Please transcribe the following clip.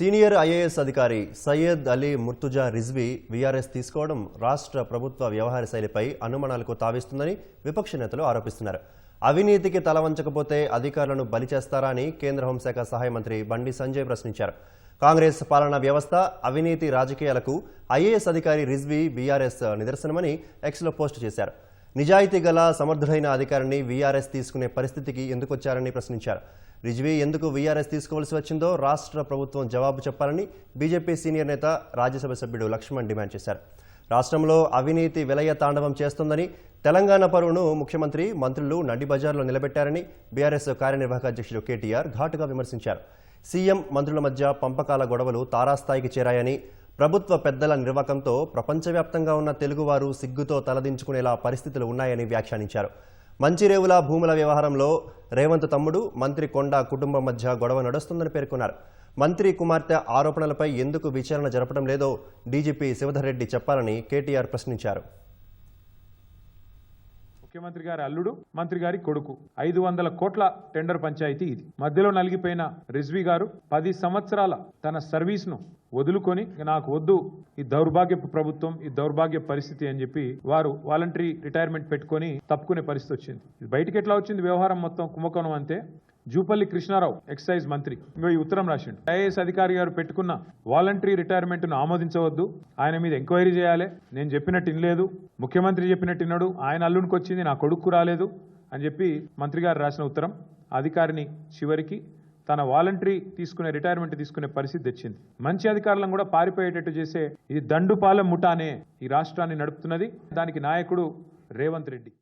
Senior IAS అధికారి Syed Ali Murtuza Rizvi VRS తీసుకోవడం రాష్ట్ర ప్రభుత్వ వ్యవహార శైలిపై అనుమానాలకు తావిస్తుందని విపక్ష నేతలు ఆరోపిస్తున్నారు. అవినీతికి తలవంచకపోతే అధికారులను బలి చేస్తారా అని కేంద్ర హోంశాఖ సహాయ మంత్రి బండి సంజయ్ ప్రశ్నించారు. కాంగ్రెస్ పాలనా వ్యవస్థ అవినీతి రాజకీయాలకు ఐఏఎస్ అధికారి రిజ్వీ బీఆర్ఎస్ నిదర్శనమని ఎక్స్లో పోస్ట్ చేశారు. నిజాయితీ గల సమర్థుడైన అధికారిని వీఆర్ఎస్ తీసుకునే పరిస్థితికి ఎందుకొచ్చారని ప్రశ్నించారు. రిజ్వీ ఎందుకు వీఆర్ఎస్ తీసుకోవాల్సి వచ్చిందో రాష్ట్ర ప్రభుత్వం జవాబు చెప్పాలని బీజేపీ సీనియర్ నేత రాజ్యసభ సభ్యుడు లక్ష్మణ్ డిమాండ్ చేశారు. రాష్ట్రంలో అవినీతి విలయ తాండవం చేస్తోందని తెలంగాణ పరువును ముఖ్యమంత్రి మంత్రులు నడి బజార్లో నిలబెట్టారని బీఆర్ఎస్ కార్యనిర్వాహక అధ్యక్షుడు కేటీఆర్ ఘాటుగా విమర్శించారు. సీఎం మంత్రుల మధ్య పంపకాల గొడవలు తారాస్థాయికి చేరాయని ప్రభుత్వ పెద్దల నిర్వాకంతో ప్రపంచవ్యాప్తంగా ఉన్న తెలుగువారు సిగ్గుతో తలదించుకునేలా పరిస్థితులు ఉన్నాయని వ్యాఖ్యానించారు. మంచిరేవుల భూముల వ్యవహారంలో రేవంత్ తమ్ముడు మంత్రి కొండ కుటుంబం మధ్య గొడవ నడుస్తుందని పేర్కొన్నారు. మంత్రి కుమార్తె ఆరోపణలపై ఎందుకు విచారణ జరపడం లేదో డీజీపీ శివధర్ రెడ్డి చెప్పాలని కేటీఆర్ ప్రశ్నించారు. ముఖ్యమంత్రి గారి అల్లుడు మంత్రి గారి కొడుకు. ఐదు వందల కోట్ల టెండర్ పంచాయతీ ఇది. మధ్యలో నలిగిపోయిన రిజ్వీ గారు పది సంవత్సరాల తన సర్వీస్ను వదులుకొని నాకు వద్దు ఈ దౌర్భాగ్యపు ప్రభుత్వం ఈ దౌర్భాగ్య పరిస్థితి అని చెప్పి వారు వాలంటరీ రిటైర్మెంట్ పెట్టుకొని తప్పుకునే పరిస్థితి వచ్చింది. బయటికి ఎట్లా వచ్చింది వ్యవహారం మొత్తం కుంభకోణం అంతే? జూపల్లి కృష్ణారావు ఎక్సైజ్ మంత్రి. ఇంకో ఈ ఉత్తరం రాసిండు. ఐఏఎస్ అధికారి గారు పెట్టుకున్న వాలంటరీ రిటైర్మెంట్ను ఆమోదించవద్దు. ఆయన మీద ఎంక్వైరీ చేయాలి. నేను చెప్పినట్టు వినలేదు. ముఖ్యమంత్రి చెప్పినట్టు ఇన్నాడు ఆయన అల్లునికి వచ్చింది నా కొడుకు రాలేదు అని చెప్పి మంత్రి గారు రాసిన ఉత్తరం అధికారిని చివరికి తన వాలంటరీ తీసుకునే రిటైర్మెంట్ తీసుకునే పరిస్థితి తెచ్చింది. మంచి అధికారులను కూడా పారిపోయేటట్టు చేసే ఇది దండుపాలెం ముఠానే ఈ రాష్ట్రాన్ని నడుపుతున్నది. దానికి నాయకుడు రేవంత్ రెడ్డి.